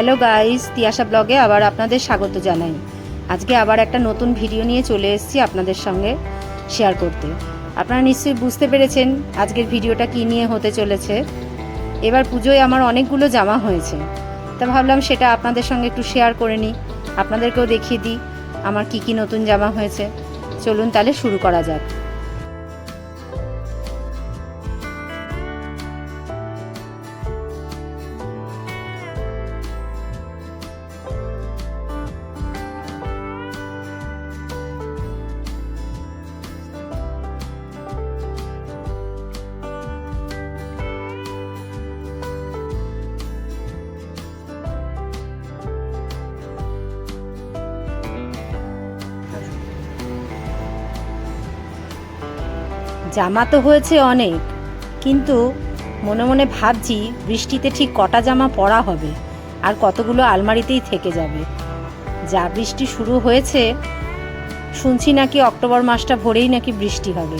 Hello guys, Tiyasha ব্লগে আবার আপনাদের স্বাগত জানাই। আজকে আবার একটা নতুন ভিডিও নিয়ে চলে এসেছি আপনাদের সঙ্গে শেয়ার করতে। আপনারা নিশ্চয়ই বুঝতে পেরেছেন আজকের ভিডিওটা কি নিয়ে হতে চলেছে। এবার পুজোয় আমার অনেকগুলো জামা হয়েছে। তা ভাবলাম সেটা আপনাদের সঙ্গে একটু শেয়ার করে নিই। আপনাদেরকেও দেখিয়ে দিই আমার কি কি নতুন জামা হয়েছে। চলুন তাহলে শুরু করা যাক। জামা তো হয়েছে অনেক, কিন্তু মনে মনে ভাবছি বৃষ্টিতে ঠিক কটা জামা পরা হবে আর কতগুলো আলমারিতেই থেকে যাবে। যা বৃষ্টি শুরু হয়েছে, শুনছি নাকি অক্টোবর মাসটা ভরেই নাকি বৃষ্টি হবে।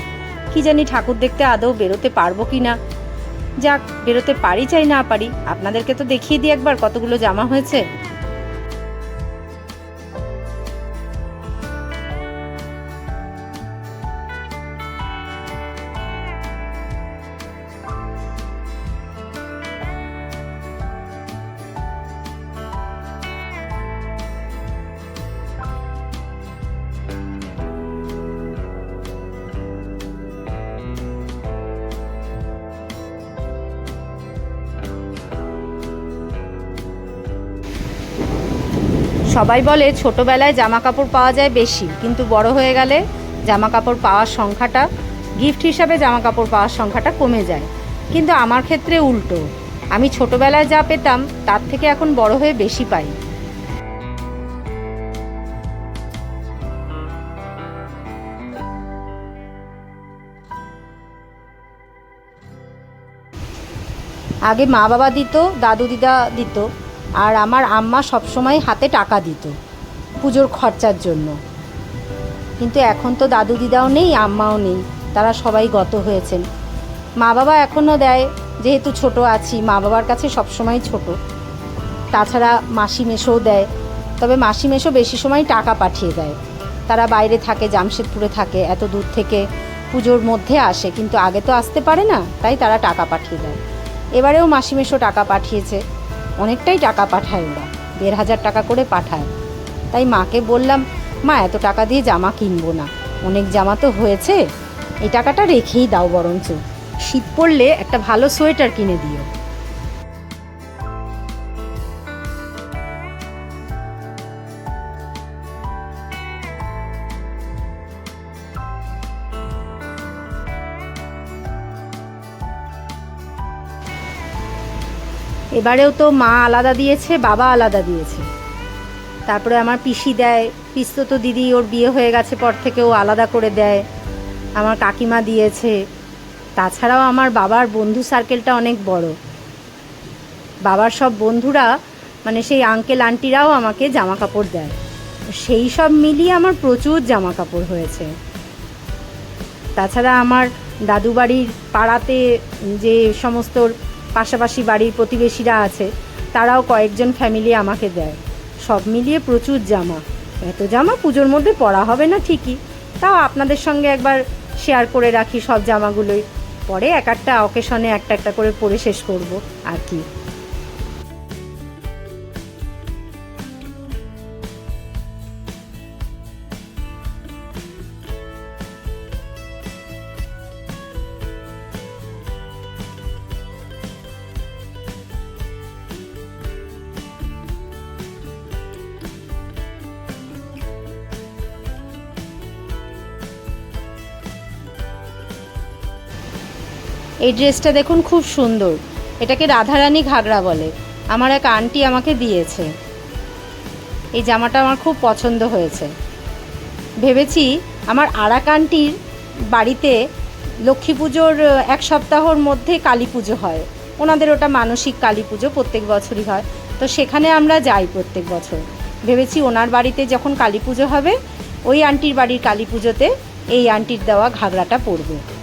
কি জানি ঠাকুর দেখতে আদৌ বেরোতে পারব কি না। যাক, বেরোতে পারি চাই না পারি, আপনাদেরকে তো দেখিয়ে দিই একবার কতগুলো জামা হয়েছে। সবাই বলে ছোটবেলায় জামা কাপড় পাওয়া যায় বেশি, কিন্তু বড় হয়ে গেলে জামা কাপড় পাওয়ার সংখ্যাটা গিফট হিসাবে জামা কাপড় পাওয়ার সংখ্যাটা কমে যায়। কিন্তু আমার ক্ষেত্রে উল্টো। আমি ছোটবেলায় যা পেতাম, তার থেকে এখন বড় হয়ে বেশি পাই। আগে মা বাবা দিত, দাদু দিদা দিত। আর আমার আম্মা সবসময় হাতে টাকা দিত পুজোর খরচার জন্য। কিন্তু এখন তো দাদু দিদাও নেই, আম্মাও নেই, তারা সবাই গত হয়েছেন। মা বাবা এখনও দেয়, যেহেতু ছোট আছি, মা বাবার কাছে সবসময় ছোট। তাছাড়া মাসি মেশোও দেয়, তবে মাসি মেশো বেশি সময় টাকা পাঠিয়ে দেয়। তারা বাইরে থাকে, জামশেদপুরে থাকে, এত দূর থেকে পুজোর মধ্যে আসে, কিন্তু আগে তো আসতে পারে না, তাই তারা টাকা পাঠিয়ে দেয়। এবারেও মাসি মেশো টাকা পাঠিয়েছে। অনেকটাই টাকা পাঠায় ওরা। দেড় হাজার টাকা করে পাঠায়। তাই মাকে বললাম, মা, এত টাকা দিয়ে জামা কিনবো না। অনেক জামা তো হয়েছে। এই টাকাটা রেখেই দাও বরঞ্চ। শীত পড়লে একটা ভালো সোয়েটার কিনে দিও। এবারেও তো মা আলাদা দিয়েছে, বাবা আলাদা দিয়েছে। তারপরে আমার পিসি দেয় পিস্তো তো দিদি, ওর বিয়ে হয়ে গেছে পর থেকে ও আলাদা করে দেয়, আমার কাকিমা দিয়েছে। তাছাড়াও আমার বাবার বন্ধু সার্কেলটা অনেক বড়। বাবার সব বন্ধুরা মানে সেই আঙ্কেল আন্টিরাও আমাকে জামা কাপড় দেয়। সেই সব মিলিয়ে আমার প্রচুর জামা কাপড় হয়েছে। তাছাড়া আমার দাদু বাড়ির পাড়াতে যে সমস্ত পাশাপাশি বাড়ির প্রতিবেশীরা আছে, তারাও কয়েকজন ফ্যামিলি আমাকে দেয়। সব মিলিয়ে প্রচুর জামা। এত জামা পুজোর মধ্যে পরা হবে না ঠিকই। তাও আপনাদের সঙ্গে একবার শেয়ার করে রাখি সব জামাগুলোই। পরে এক একটা অকেশনে একটা একটা করে পরে শেষ করব। আর কি? এই ড্রেসটা দেখুন খুব সুন্দর। এটাকে রাধারানী ঘাগরা বলে। আমার এক আন্টি আমাকে দিয়েছে। এই জামাটা আমার খুব পছন্দ হয়েছে। ভেবেছি আমার আরাক আন্টির বাড়িতে লক্ষ্মী পুজোর এক সপ্তাহর মধ্যে কালী পুজো হয়। ওনাদের ওটা মানসিক কালী পুজো, প্রত্যেক বছরই হয়। তো সেখানে আমরা যাই প্রত্যেক বছর। ভেবেছি ওনার বাড়িতে যখন কালী পুজো হবে, ওই আন্টির বাড়ির কালী পুজোতে এই আন্টির দেওয়া ঘাগরাটা পরবো।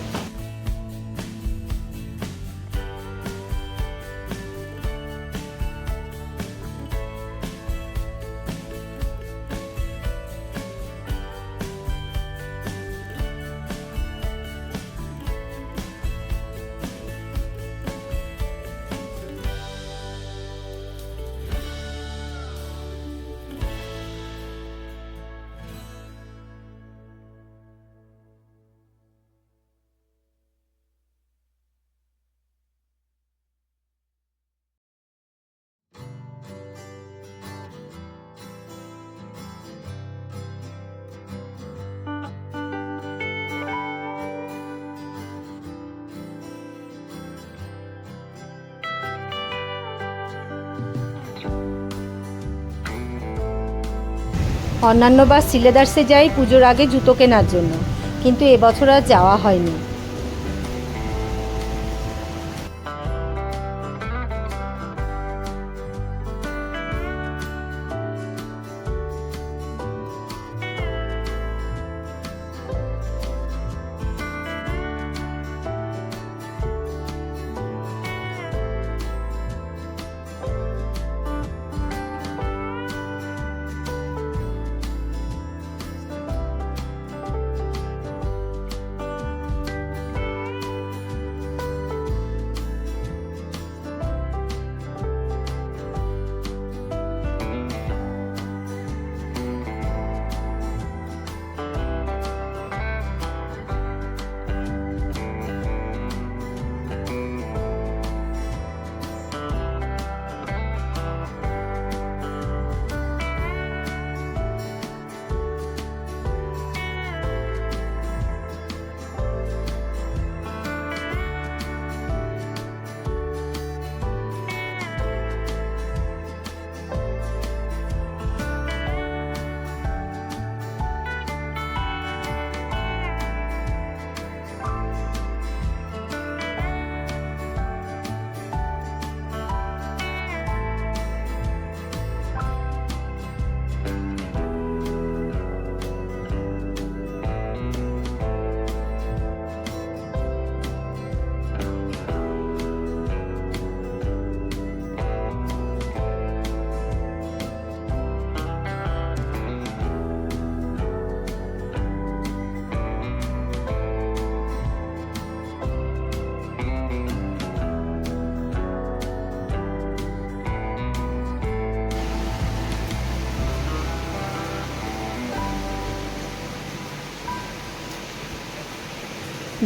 অন্যান্যবার সিলেদার্সে যাই পুজোর আগে জুতো কেনার জন্য। কিন্তু এবছর আর যাওয়া হয়নি।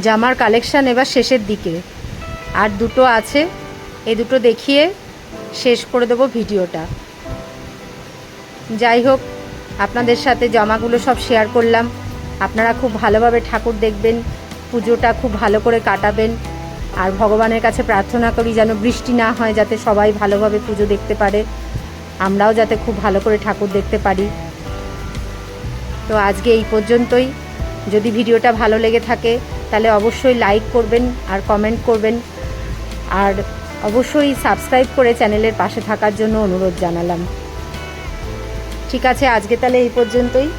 জামার কালেকশান এবার শেষের দিকে। আর দুটো আছে এই দুটো দেখিয়ে শেষ করে দেবো ভিডিওটা। যাই হোক, আপনাদের সাথে জামাগুলো সব শেয়ার করলাম। আপনারা খুব ভালোভাবে ঠাকুর দেখবেন, পুজোটা খুব ভালো করে কাটাবেন। আর ভগবানের কাছে প্রার্থনা করি যেন বৃষ্টি না হয়, যাতে সবাই ভালোভাবে পুজো দেখতে পারে। আমরাও যাতে খুব ভালো করে ঠাকুর দেখতে পারি। তো আজকে এই পর্যন্তই। যদি ভিডিওটা ভালো লেগে থাকে তাহলে অবশ্যই লাইক করবেন আর কমেন্ট করবেন। আর অবশ্যই সাবস্ক্রাইব করে চ্যানেলের পাশে থাকার জন্য অনুরোধ জানালাম। ঠিক আছে, আজকে তাহলে এই পর্যন্তই।